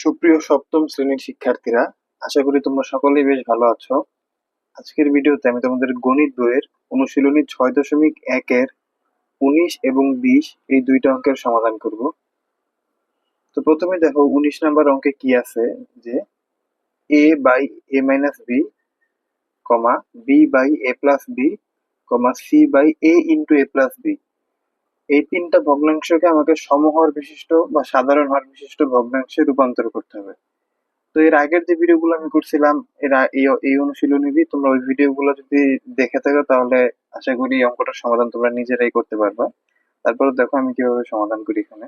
সুপ্রিয় সপ্তম শ্রেণির শিক্ষার্থীরা, আশা করি তোমরা সকলেই বেশ ভালো আছো। আজকের ভিডিওতে আমি তোমাদের গণিত বইয়ের অনুশীলনী ছয় দশমিক একের উনিশ এবং বিশ এই দুইটা অঙ্কের সমাধান করব। তো প্রথমে দেখো, উনিশ নাম্বার অঙ্কে কি আছে? যে A by A minus B comma B by A plus B comma C by A into A plus B. এই তিনটা ভগ্নাংশকে আমাকে সমহর বিশিষ্ট বা সাধারণ হর বিশিষ্ট ভগ্নাংশে রূপান্তর করতে হবে। তো এর আগের যে ভিডিওগুলো আমি করছিলাম, এর এই অনুশীলনীরই। তোমরা ওই ভিডিওগুলো যদি দেখে থাকো, তাহলে আশা করি এই অঙ্কটার সমাধান তোমরা নিজেরাই করতে পারবা। তারপরে দেখো আমি কীভাবে সমাধান করি এখানে।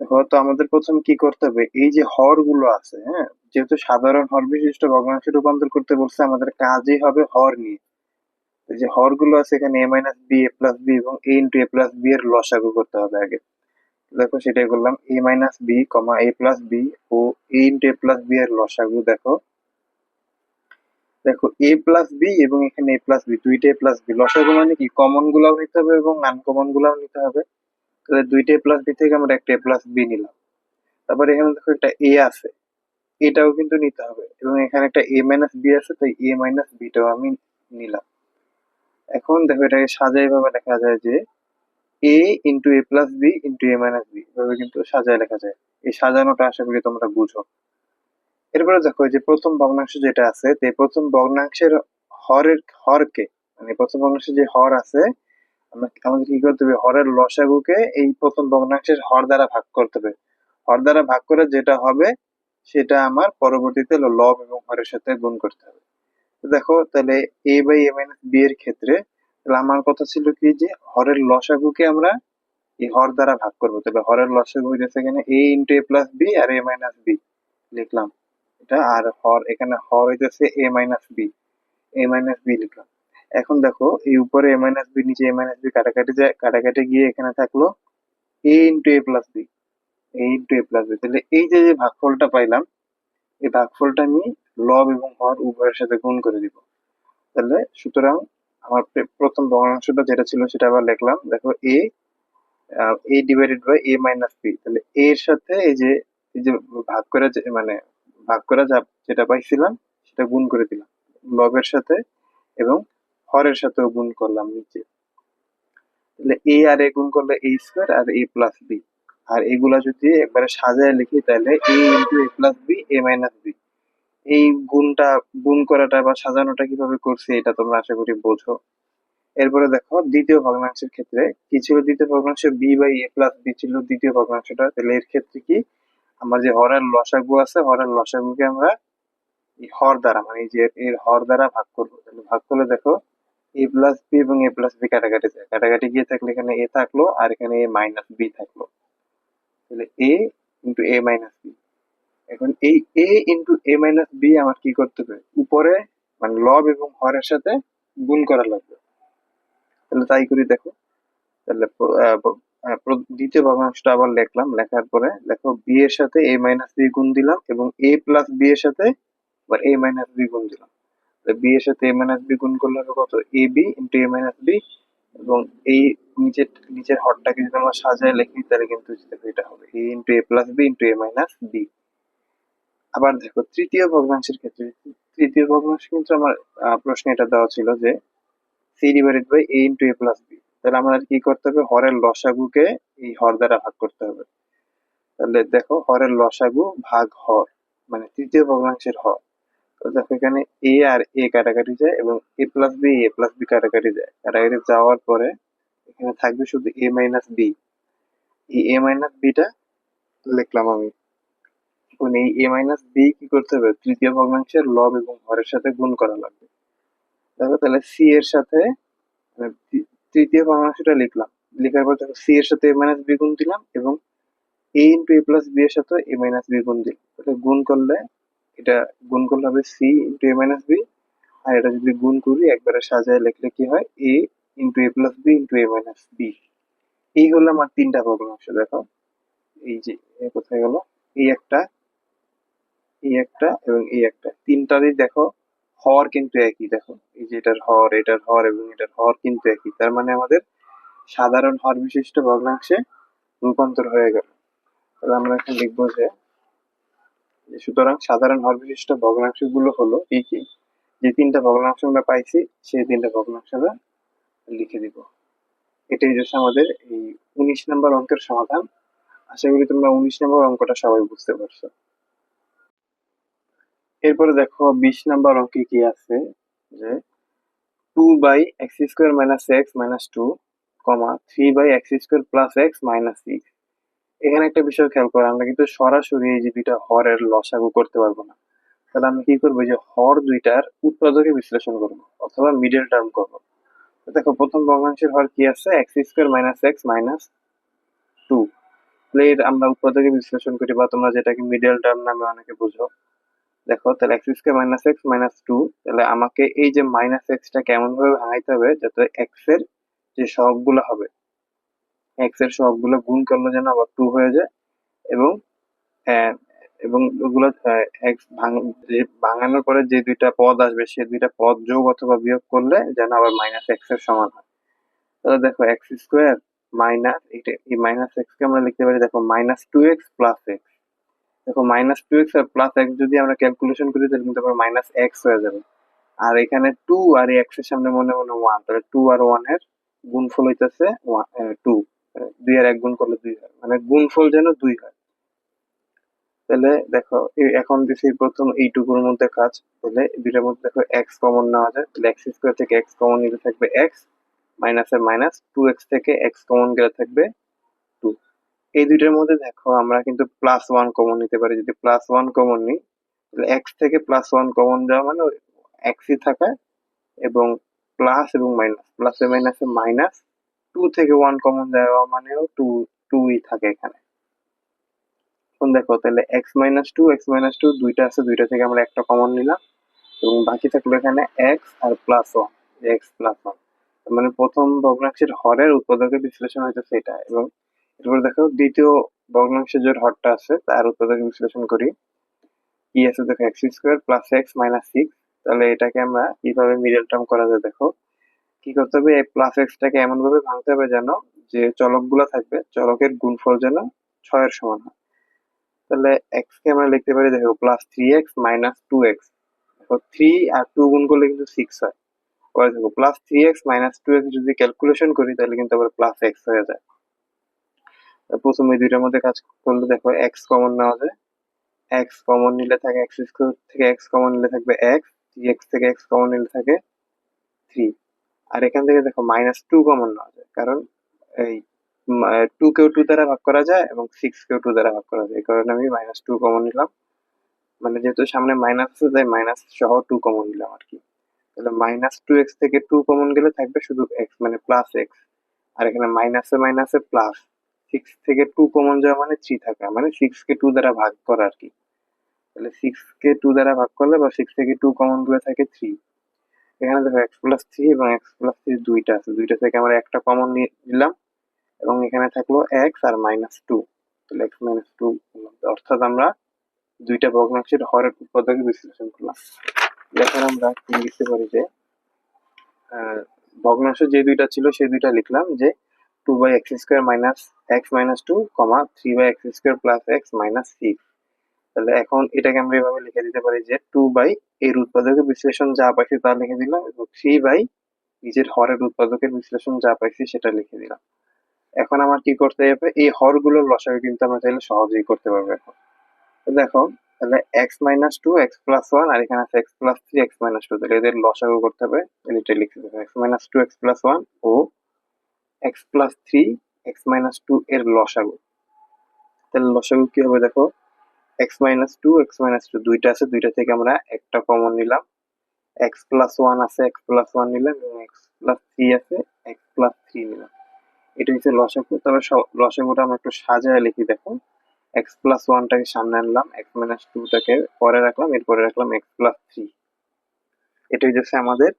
দেখো, তো আমাদের প্রথম কি করতে হবে? এই যে হরগুলো আছে হ্যাঁ যেহেতু সাধারণ হর বিশিষ্ট ভগ্নাংশে রূপান্তর করতে বলছে, আমাদের কাজই হবে হর নিয়ে। যে হরগুলো আছে এখানে A minus B A plus B এবং A into A plus B এর লস লসাগু করতে হবে আগে। দেখো সেটাই করলাম। A minus B comma A plus B O A into A plus B এর লস লসাগু, দেখো। দেখো এ প্লাস বি এবং এখানে এ প্লাস বি দুইটা এ প্লাস বি লসাগু মানে কি? কমন গুলাও নিতে হবে এবং আনকমন গুলাও নিতে হবে। তাহলে দুইটা এ প্লাস বি থেকে আমরা একটা এ প্লাস বি নিলাম। তারপরে এখানে দেখো একটা এ আছে। এটাও কিন্তু নিতে হবে এবং এখানে একটা এ মাইনাস বি আছে, তাই এ মাইনাস বিটাও আমি নিলাম। এখন দেখো এটাকে সাজাই ভাবে লেখা যায় যে A into A plus B into A minus B এভাবে কিন্তু সাজায় লেখা যায়। এই সাজানোটা আশা করি তোমরা বুঝো। এরপরে দেখো যে প্রথম ভগ্নাংশ যেটা আছে, তো প্রথম ভগ্নাংশের হরের, হরকে মানে প্রথম ভগ্নাংশে যে হর আছে, আমরা আমাদের কি করতে হবে? হরের লসাগুকে এই প্রথম ভগ্নাংশের হর দ্বারা ভাগ করতে হবে। হর দ্বারা ভাগ করে যেটা হবে, সেটা আমার পরবর্তীতে লব এবং হরের সাথে গুণ করতে হবে। দেখো, তাহলে A by A minus B এর ক্ষেত্রে, তাহলে আমার কথা ছিল কি যে, হরের লসাগুকে আমরা এই হর দ্বারা ভাগ করব। তাহলে হরের লসাগু হইতেছে এখানে A into A plus B R A minus B লিখলাম। এটা আর হর, এখানে হর হইতেছে A minus B A minus B লিখলাম। এখন দেখো, এই উপরে এ মাইনাস বি নিচে এ মাইনাস বি কাটাকাটি যায়, কাটাকাটি গিয়ে এখানে থাকল A into A plus B A into A plus B তাহলে এই যে যে ভাগফলটা পাইলাম, এই ভাগফলটা আমি লব এবং হর উভয়ের সাথে গুণ করে দিব। তাহলে সুতরাং আমার প্রে- প্রথম ভগ্নাংশটা যেটা ছিল সেটা আবার লিখলাম। দেখো A A divided by A minus B তাহলে এ এর সাথে এই যে এই যে ভাগ করে মানে ভাগ করে যা যেটা পাইছিলাম, সেটা গুণ করে দিলাম। লবের সাথে এবং হরের সাথেও গুণ করলাম নিচে। তাহলে এ আর এ গুণ করলে এ স্কোয়ার আর এ প্লাস বি আর এগুলা যদি একবারে সাজায় লিখি, তাহলে A into A plus B A minus B এই গুণটা, গুণ করাটা বা সাজানোটা কীভাবে করছি এটা তোমরা আশা করি বোঝো। এরপরে দেখো, দ্বিতীয় ভগ্নাংশের ক্ষেত্রে কি ছিল? দ্বিতীয় ভগ্নাংশ B by A plus B ছিল দ্বিতীয় ভগ্নাংশটা। তাহলে এর ক্ষেত্রে কি? আমার যে হরের লসাগু আছে হরের লসাগুকে আমরা হর দ্বারা মানে যে এর হর দ্বারা ভাগ করব। তাহলে ভাগ করলে দেখো এ প্লাস বি এবং এ প্লাস বি কাটাকাটি যায়। কাটাকাটি গিয়ে থাকলে এখানে এ থাকল, আর এখানে এ মাইনাস বি থাকল। তাহলে A into A minus B এখন এই A into A minus B আমার কি করতে হবে? উপরে মানে লব এবং হরের সাথে গুণ করা লাগবে। তাহলে তাই করি দেখো। তাহলে দ্বিতীয় ভগ্নাংশটা আবার লিখলাম। লেখার পরে দেখো বি এর সাথে এ মাইনাস বি গুণ দিলাম এবং এ প্লাস বি এর সাথে আবার এ মাইনাস বি গুণ দিলাম। বি এর সাথে এ মাইনাস বি গুণ করলে হবে কত? A B into A minus B এবং এই নিচের নিচের হরটাকে যদি আমরা সাজায় লিখি, তাহলে কিন্তু এটা হবে। A into A plus B into A minus B আবার দেখো, তৃতীয় ভগ্নাংশের ক্ষেত্রে, তৃতীয় ভগ্নাংশ কিন্তু আমার প্রশ্নে এটা দেওয়া ছিল যে C divided by A into A plus B তাহলে আমাদের কি করতে হবে? হরের লসাগুকে এই হর দ্বারা ভাগ করতে হবে। তাহলে দেখো, হরের লসাগু ভাগ হর মানে তৃতীয় ভগ্নাংশের হর। তো দেখো এখানে এ আর এ কাটাকাটি যায় এবং A plus B A plus B কাটাকাটি যায়। কাটাকাটি যাওয়ার পরে এখানে থাকবে শুধু এ মাইনাস বি এই এ মাইনাস বিটা লিখলাম আমি। এখন এই এ মাইনাস বি কি করতে হবে? তৃতীয় ভগ্নাংশের লব এবং হরের সাথে গুণ করা লাগবে। দেখো তাহলে সি এর সাথে মানে তৃতীয় ভগ্নাংশটা লিখলাম। লেখার পর দেখো সি এর সাথে এ মাইনাস বি গুণ দিলাম এবং A into A plus B এর সাথে এ মাইনাস বি গুণ দিলাম। তাহলে গুণ করলে এটা, গুণ করলে হবে C into A minus B আর এটা যদি গুণ করি, একবারে সাজায় লিখলে কি হয়? A into A plus B into A minus B এই হলো আমার তিনটা ভগ্নাংশ, দেখো। এই যে কোথায় গেল? এই একটা এই একটা এবং এই একটা। তিনটারই দেখো, হর কিন্তু একই, দেখো। এই যে এটার হর এটার হর এবং এটার হর কিন্তু একই। তার মানে আমাদের সাধারণ হর বিশিষ্ট ভগ্নাংশে রূপান্তর হয়ে গেল। তাহলে আমরা এখন লিখব যে সুতরাং সাধারণ হর বিশিষ্ট ভগ্নাংশগুলো হলো কি কি যে তিনটা ভগ্নাংশ আমরা পাইছি, সেই তিনটা ভগ্নাংশ আমরা লিখে দিব। এটাই হচ্ছে আমাদের এই উনিশ নম্বর অঙ্কের সমাধান। আশা করি তোমরা উনিশ নম্বর অঙ্কটা সবাই বুঝতে পারছ। এরপরে দেখো বিশ নাম্বার অঙ্কে কি আছে? যে two by X square minus X minus two comma three by X square plus X minus six এখানে একটা বিষয় খেয়াল করো, আমরা কিন্তু সরাসরি এই যে দুইটা হরের লসাগু করতে পারব না। তাহলে আমরা কি করব? যে হর দুইটার উৎপাদকে বিশ্লেষণ করব, অথবা মিডল টার্ম করব। দেখো, প্রথম ভগ্নাংশের হর কি আছে? X square minus X minus two তাহলে আমরা উৎপাদকে বিশ্লেষণ করি, বা তোমরা যেটাকে মিডল টার্ম নামে অনেকে বুঝো। দেখো তাহলে X square minus X minus two তাহলে আমাকে এই যে মাইনাস এক্সটা কেমন ভাবে ভাঙাইতে হবে যাতে এক্সের যে সহগগুলো হবে এক্সের সহগগুলো গুণ করলে যেন আবার টু হয়ে যায় এবং আহ, এবং ওগুলো এক্স ভাঙানোর পরে যে দুইটা পদ আসবে সেই দুইটা পদ যোগ অথবা বিয়োগ করলে যেন আবার মাইনাস এক্সের সমান হয়। তাহলে দেখো এক্স স্কোয়ার মাইনাস এই মাইনাস এক্স কে আমরা লিখতে পারি দেখো minus two X plus X দেখো মাইনাস টু এক্স আর প্লাস এক্স যদি আমরা ক্যালকুলেশন করি, তাহলে কিন্তু আবার মাইনাস এক্স হয়ে যাবে। আর এখানে টু আর এক্সের সামনে মনে মনে ওয়ান তাহলে টু আর ওয়ানের গুণফল হইতেছে টু দুই আর এক গুণ করলে দুই হয় মানে গুণফল যেন দুই হয়। তাহলে দেখো এখন দিছি প্রথম এইটুকুর মধ্যে কাজ, তাহলে দুইটার মধ্যে দেখো এক্স কমন নেওয়া যায়, তাহলে এক্স স্কোয়ার থেকে এক্স কমন নিতে থাকবে এক্স মাইনাসের মাইনাস টু এক্স থেকে এক্স কমন গেলে থাকবে এই দুইটার মধ্যে দেখো, আমরা কিন্তু প্লাস ওয়ান কমন নিতে পারি। যদি প্লাস ওয়ান কমন নিই, তাহলে এক্স থেকে প্লাস ওয়ান কমন যাওয়া মানে এক্সই থাকা এবং প্লাস এবং মাইনাস প্লাসে মাইনাসে মাইনাস টু থেকে ওয়ান কমন যাওয়া মানেও টু টুই থাকে এখানে। এখন দেখো, তাহলে X minus two X minus two দুইটা আছে, দুইটা থেকে আমরা একটা কমন নিলাম এবং বাকি থাকল এখানে এক্স আর plus one X plus one মানে প্রথম ভগ্নাংশের হরের উৎপাদকের বিশ্লেষণ হইতেছে এটা এবং এরপর দেখো, দ্বিতীয় ভগ্নাংশের যে হরটা আছে, তার উৎপাদকের বিশ্লেষণ করি। কি আছে দেখো X square plus X minus six তাহলে এটাকে আমরা কীভাবে মিডল টার্ম করা যায় দেখো? কি করতে হবে? এই প্লাস এক্সটাকে এমন ভাবে ভাঙতে হবে যেন যে চলকগুলো থাকবে, চলকের গুণফল যেন ছয়ের সমান হয়। তাহলে এক্স কে আমরা লিখতে পারি, দেখো plus three X minus two X দেখো থ্রি আর টু গুণ করলে কিন্তু সিক্স হয়। পরে দেখো plus three X minus two X যদি ক্যালকুলেশন করি, তাহলে কিন্তু আবার প্লাস এক্স হয়ে যায়। প্রথমে এই দুইটার মধ্যে কাজ করলে দেখো এক্স কমন নেওয়া যায়। এক্স কমন নিলে থাকে এক্স স্কোয়ার থেকে এক্স কমন নিলে থাকবে এক্স থ্রি এক্স থেকে এক্স কমন নিলে থাকে থ্রি আর এখান থেকে দেখো মাইনাস টু কমন নেওয়া যায়, কারণ এই টু কেও টু দ্বারা ভাগ করা যায় এবং সিক্স কেও টু দ্বারা ভাগ করা যায়, এই কারণে আমি মাইনাস টু কমন নিলাম। মানে যেহেতু সামনে মাইনাস আছে, তাই মাইনাস সহ টু কমন নিলাম আর কি। তাহলে মাইনাস টু এক্স থেকে টু কমন গেলে থাকবে শুধু এক্স মানে প্লাস এক্স আর এখানে মাইনাসে মাইনাসে প্লাস সিক্স থেকে টু কমন যাওয়া মানে থ্রি থাকা মানে সিক্স কে টু দ্বারা ভাগ করা আর কি। তাহলে সিক্স কে টু দ্বারা ভাগ করলে বা সিক্স থেকে টু কমনগুলো থাকে থ্রি এখানে দেখো এক্স প্লাস থ্রি এবং এক্স প্লাস থ্রি দুইটা আছে। দুইটা থেকে আমরা একটা কমন নিলাম এবং এখানে থাকল এক্স আর মাইনাস টু তাহলে এক্স মাইনাস টু অর্থাৎ আমরা দুইটা ভগ্নাংশের হরের উৎপাদকে বিশ্লেষণ করলাম। এখন আমরা কি লিখতে পারি যে ভগ্নাংশ যে দুইটা ছিল সেই দুইটা লিখলাম যে two by X square minus X minus two comma three by X square plus X minus six তাহলে এখন এটাকে আমরা এভাবে লিখে দিতে পারি যে টু বাই এর উৎপাদকের বিশ্লেষণ যা পাইছি তা লিখে দিলাম এবং থ্রি বাই নিজের হরের উৎপাদকের বিশ্লেষণ যা পাইছি সেটা লিখে দিলাম। এখন আমার কি করতে হবে? এই হরগুলোর লসাগু কিন্তু আমরা চাইলে সহজেই করতে পারব এখন। দেখো, তাহলে X minus two X plus one আর এখানে আছে X plus three X minus two তাহলে এদের লসাগু করতে হবে। এটা লিখতে হবে। X minus two X plus one ও X plus three X minus two এর লসাগু। তাহলে লসাগু কি হবে দেখো? X minus two X minus two দুইটা আছে, দুইটা থেকে আমরা একটা কমন নিলাম। এক্স প্লাস ওয়ান আছে এক্স প্লাস ওয়ান নিলাম এবং এক্স প্লাস থ্রি আছে এক্স প্লাস থ্রি নিলাম। এটা হচ্ছে লসাগু। তবে লসাগুটা আমরা একটু সাজায় লিখি দেখো। এক্স প্লাস ওয়ানটাকে সামনে আনলাম এক্স মাইনাস টুটাকে পরে রাখলাম, এরপরে রাখলাম এক্স প্লাস থ্রি এটা হচ্ছে আমাদের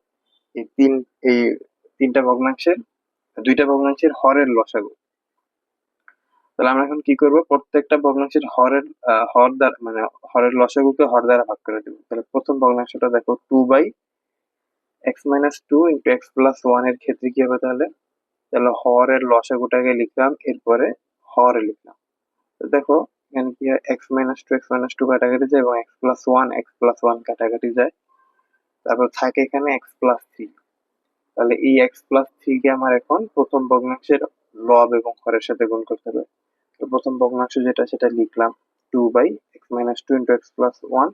এই তিন এই তিনটা ভগ্নাংশের দুইটা ভগ্নাংশের হরের লসাগু। তাহলে আমরা এখন কি করব? প্রত্যেকটা ভগ্নাংশের হরের হর দ্বারা মানে হরের লসাগুকে হর দ্বারা ভাগ করে দেবো। তাহলে প্রথম ভগ্নাংশটা দেখো, two by X minus two into X plus ওয়ানের ক্ষেত্রে কি হবে তাহলে? তাহলে হরের লসাগুটাকে লিখলাম, এরপরে হরে লিখলাম। দেখো, এখানে কি X minus two, X minus two কাটাকাটি যায় এবং X plus one, X plus one কাটাকাটি যায়। তারপর থাকে এখানে এক্স প্লাস থ্রি। তাহলে এই এক্স প্লাস থ্রি কে আমার এখন প্রথম ভগ্নাংশের লব এবং হরের সাথে গুণ করতে হবে। তো প্রথম ভগ্নাংশ যেটা, সেটা লিখলাম two by X minus two into X plus one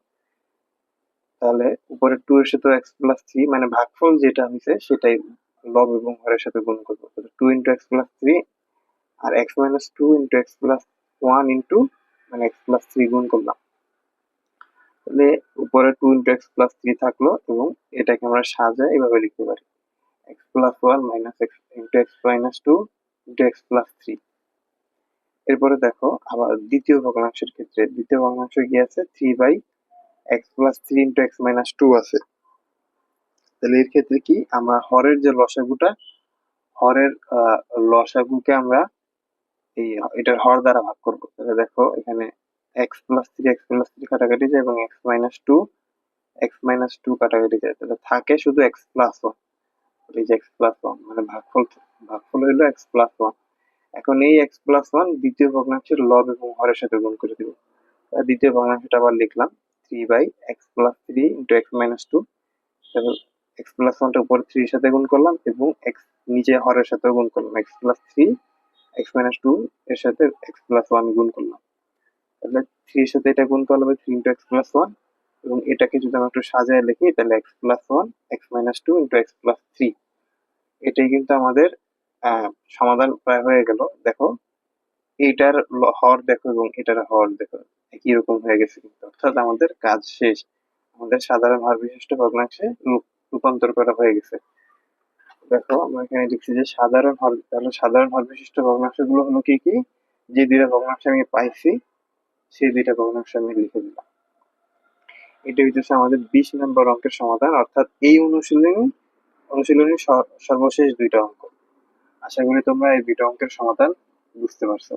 তাহলে উপরে টু এর সাথে এক্স প্লাস থ্রি মানে ভাগফল যেটা হয়েছে, সেটাই লব এবং হরের সাথে গুণ করব। Two into X plus three আর X minus two into X plus one into মানে এক্স প্লাস থ্রি গুণ করলাম। তাহলে উপরে two into X plus three থাকল এবং এটাকে আমরা সাজায় এভাবে লিখতে পারি। X plus one minus X into X minus two into X plus three এরপরে দেখো, আবার দ্বিতীয় ভগ্নাংশের ক্ষেত্রে, দ্বিতীয় ভগ্নাংশ কি আছে? Three by X plus three into X minus two আছে। তাহলে এর ক্ষেত্রে কি? আমরা হরের যে লসাগুটা, হরের লসাগুকে আমরা এই এটার হর দ্বারা ভাগ করব। তাহলে দেখো, এখানে X plus three X plus three কাটাকাটি যায় এবং X minus two X minus two কাটাকাটি যায়। তাহলে থাকে শুধু এক্স প্লাস ওয়ান এই যে এক্স প্লাস ওয়ান মানে ভাগফল ভাগফল হইল এক্স প্লাস ওয়ান এখন এই এক্স প্লাস ওয়ান দ্বিতীয় ভগ্নাংশের লব এবং হরের সাথে গুণ করে দিব। তাহলে দ্বিতীয় ভগ্নাংশটা আবার লিখলাম three by X plus three into X minus two X plus ওয়ানটা উপরে থ্রির সাথে গুণ করলাম এবং এক্স নিচে হরের সাথেও গুণ করলাম। X plus three X minus two এর সাথে এক্স প্লাস ওয়ান গুণ করলাম। তাহলে থ্রির সাথে এটা গুণ করলে three into X plus one এবং এটাকে যদি আমরা একটু সাজায় লিখি, তাহলে X plus one X minus two into X plus three এটাই কিন্তু আমাদের সমাধান প্রায় হয়ে গেল। দেখো, এইটার ল- হর দেখো এবং এটার হর দেখো, একই রকম হয়ে গেছে কিন্তু। অর্থাৎ আমাদের কাজ শেষ। আমাদের সাধারণ হর বিশিষ্ট ভগ্নাংশে রূপ- রূপান্তর করা হয়ে গেছে। দেখো, আমরা এখানে লিখছি যে সাধারণ হর, তাহলে সাধারণ হর বিশিষ্ট ভগ্নাংশগুলো হলো কি কি? যে দুইটা ভগ্নাংশ আমি পাইছি, সেই দুইটা ভগ্নাংশ আমি লিখে দিলাম। এটা হচ্ছে আমাদের বিশ নম্বর অঙ্কের সমাধান, অর্থাৎ এই অনুশীলনী অনুশীলনী সর্বশেষ দুইটা অঙ্ক। আশা করি তোমরা এই দুইটা অঙ্কের সমাধান বুঝতে পারছ।